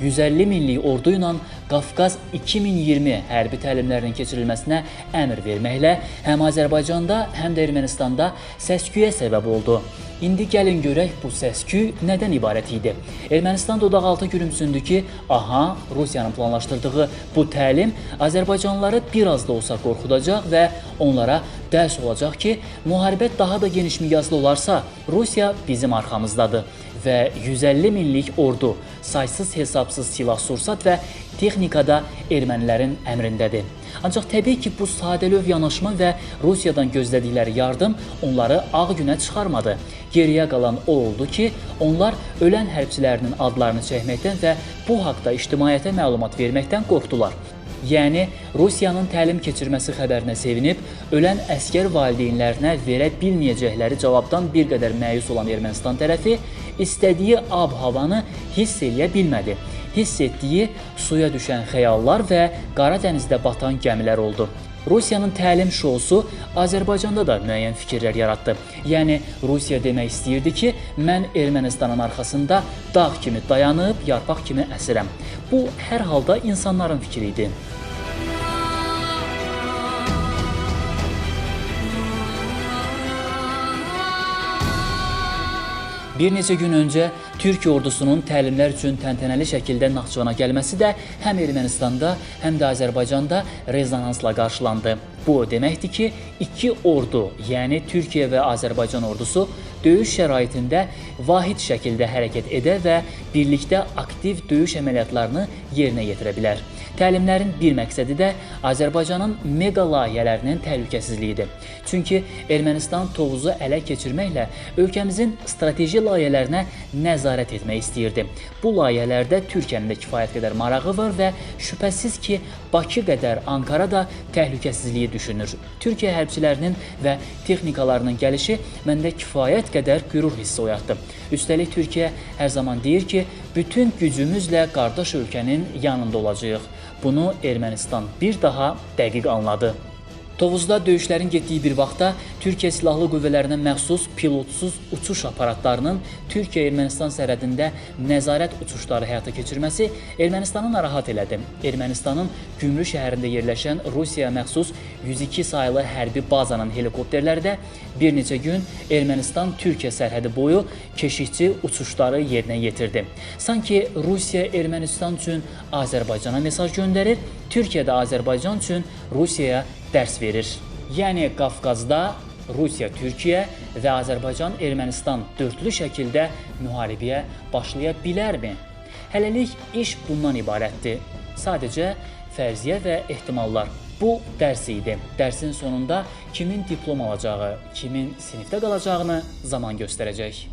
150 minlik ordu ilə Qafqaz 2020 hərbi təlimlərinin keçirilməsinə əmr verməklə həm Azərbaycanda, həm də Ermənistanda səsküyə səbəb oldu. İndi gəlin görək bu səsküy nədən ibarət idi. Ermənistan dodaqaltı gülümsündü ki, aha, Rusiyanın planlaşdırdığı bu təlim Azərbaycanlıları biraz da olsa qorxudacaq və onlara dərs olacaq ki, müharibə daha da geniş miqyaslı olarsa, Rusiya bizim arxamızdadır və 150 minlik ordu, saysız hesabsız silah-sursat və texnikada ermənilərin əmrindədir. Ancaq təbii ki, bu sadəlöv yanaşma və Rusiyadan gözlədikləri yardım onları ağ günə çıxarmadı. Geriyə qalan o oldu ki, onlar ölən hərbçilərinin adlarını çəkməkdən və bu haqqda ictimaiyyətə məlumat verməkdən qorxdular. Yəni Rusiyanın təlim keçirməsi xəbərinə sevinib, ölən əskər valideynlərinə verə bilməyəcəkləri cavabdan bir qədər məyus olan Ermənistan tərəfi istədiyi ab-havanı hiss eləyə bilmədi. Hiss etdiyi suya düşən xəyallar və Qara dənizdə batan gəmilər oldu. Rusiyanın təlim şousu Azərbaycanda da müəyyən fikirlər yaratdı. Yəni Rusiya demək istəyirdi ki, mən Ermənistanın arxasında dağ kimi dayanıb, yarpaq kimi əsirəm. Bu hər halda insanların fikri idi. Bir neçə gün öncə Türkiyə ordusunun təlimlər üçün təntənəli şəkildə Naxçıvana gəlməsi də həm Ermənistanda, həm də Azərbaycanda rezonansla qarşılandı. Bu deməkdir ki, iki ordu, yəni Türkiyə və Azərbaycan ordusu döyüş şəraitində vahid şəkildə hərəkət edə və birlikdə aktiv döyüş əməliyyatlarını yerinə yetirə bilər. Təlimlərin bir məqsədi də Azərbaycanın mega layihələrinin təhlükəsizliyidir. Çünki Ermənistan Tovuzu ələ keçirməklə ölkəmizin strateji layihələrinə nəzarət etmək istəyirdi. Bu layihələrdə Türkiyənin də kifayət qədər marağı var və şübhəsiz ki, Bakı qədər Ankara da təhlükəsizliyi düşünür. Türkiyə hərbçilərinin və texnikalarının gəlişi məndə kifayət qədər qürur hissi oyatdı. Üstəlik Türkiyə hər zaman deyir ki, bütün gücümüzlə qardaş ölkənin yanında olacağıq. Bunu Ermənistan bir daha dəqiq anladı. Tovuzda döyüşlərin getdiyi bir vaxtda Türkiyə Silahlı Qüvvələrinə məxsus pilotsuz uçuş aparatlarının Türkiyə-Ermənistan sərhədində nəzarət uçuşları həyata keçirməsi Ermənistanı narahat elədi. Ermənistanın Gümrü şəhərində yerləşən Rusiyaya məxsus 102 saylı hərbi bazanın helikopterləri də bir neçə gün Ermənistan-Türkiyə sərhədi boyu keşikçi uçuşları yerinə yetirdi. Sanki Rusiya Ermənistan üçün Azərbaycana mesaj göndərir, Türkiyə də Azərbaycan üçün Rusiyaya dərs verir. Yəni Qafqazda Rusiya, Türkiyə və Azərbaycan Ermənistan dördlü şəkildə müharibəyə başlaya bilərmi? Hələlik iş bundan ibarətdir. Sadəcə fərziyyə və ehtimallar. Bu dərs idi. Dərsin sonunda kimin diplom alacağı, kimin sinifdə qalacağını zaman göstərəcək.